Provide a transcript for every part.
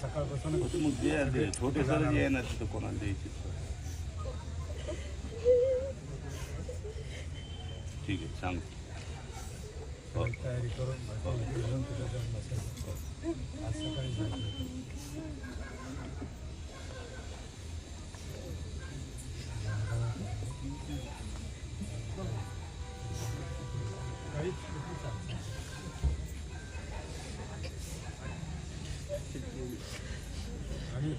सकाळपासून छोटे सर जे आहे ना तिथं कोणाला द्यायची ठीक आहे सांग किती चालतं. आणि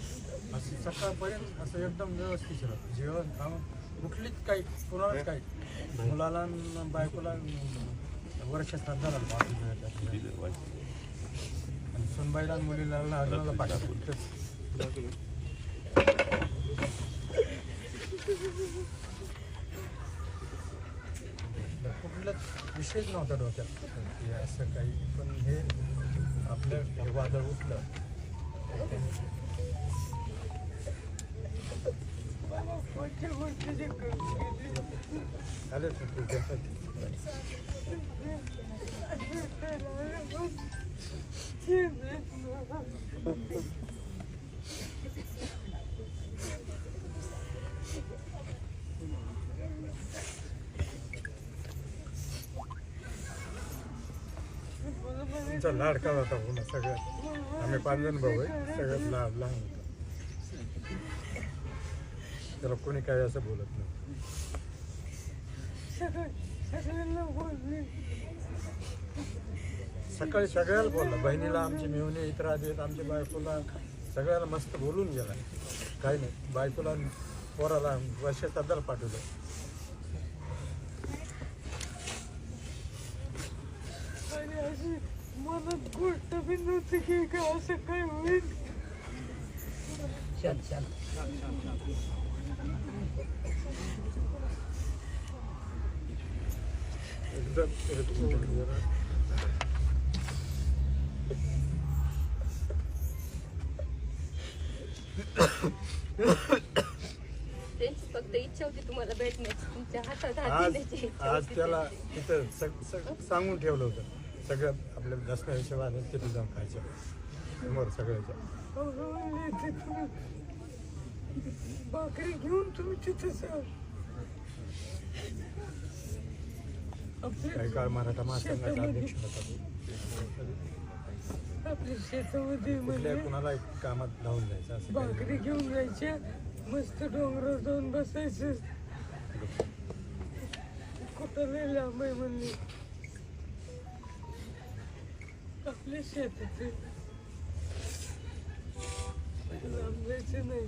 असं सकाळपर्यंत असं एकदम व्यवस्थित राहतं जेवण खावण कुठलीच काही कुणालाच काही मुलाला न बायकोला न वर्ष श्रद्धाला आणि सुनबाईला मुलीला लग्नाला पाठवतात कुठलाच विषयच नव्हता डोक्यात. की असं काही पण हे आपलं वादळ उठलं. कोणत्या गोष्टीचे ठीक तुमचा लाडका होता हो पुन्हा सगळ्यात. आम्ही पांजण भाऊ आहे सगळ्यात लहान लहान होता. त्याला कोणी काही असं बोलत नाही सकाळी सगळ्याला बोलला. बहिणीला आमची मेहुणे इतर आधी आमच्या बायकोला सगळ्याला मस्त बोलून गेला. काही नाही. बायकोला पोराला वर्ष सध्याला पाठवलं. मनात गोष्ट बी नव्हती की का असं काय होईल. त्यांची फक्त इच्छा होती तुम्हाला भेटण्याची. तुमच्या हातात हात आज देण्याची इच्छा आज होती त्याला त्यांची. तिथं सग- सग- सांगून ठेवलं होतं. सगळं आपल्या दसऱ्या हिशोबाने तिथं जाऊन खायचं. समोर सगळ्याच्या. अगं, तिथून भाकरी घेऊन तुम्ही तिथे जा आपल्या काही काळ मराठा महासंघाचा अध्यक्ष होता. तो. आपल्या शेतामध्ये कुठल्या कुणाला कामात लावून जायचं असं काही भाकरी घेऊन जायच्या मस्त डोंगरावर जाऊन बसायचं. कुठं लय लांब आहे म्हणले. आपल्या शेताचे. लांब जायचं नाही.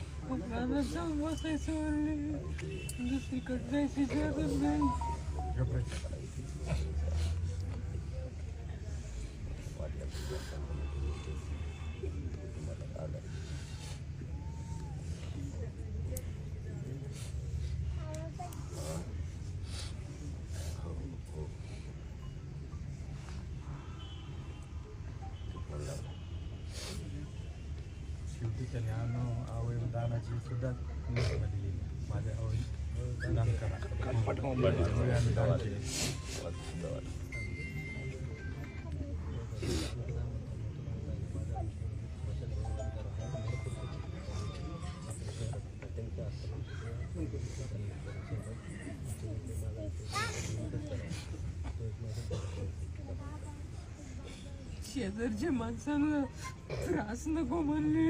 ते रानांजवळ रानात जाऊन बसायचं म्हणले दुसरीकडे जायची जागा नाही घबरायचं. त्याने अन्न अवयव दानाची सुद्धा घोषणा माझ्या अवयव दान करा. त्यामुळे आम्ही दान केले. शेजारच्या माणसाला त्रास नको म्हणले.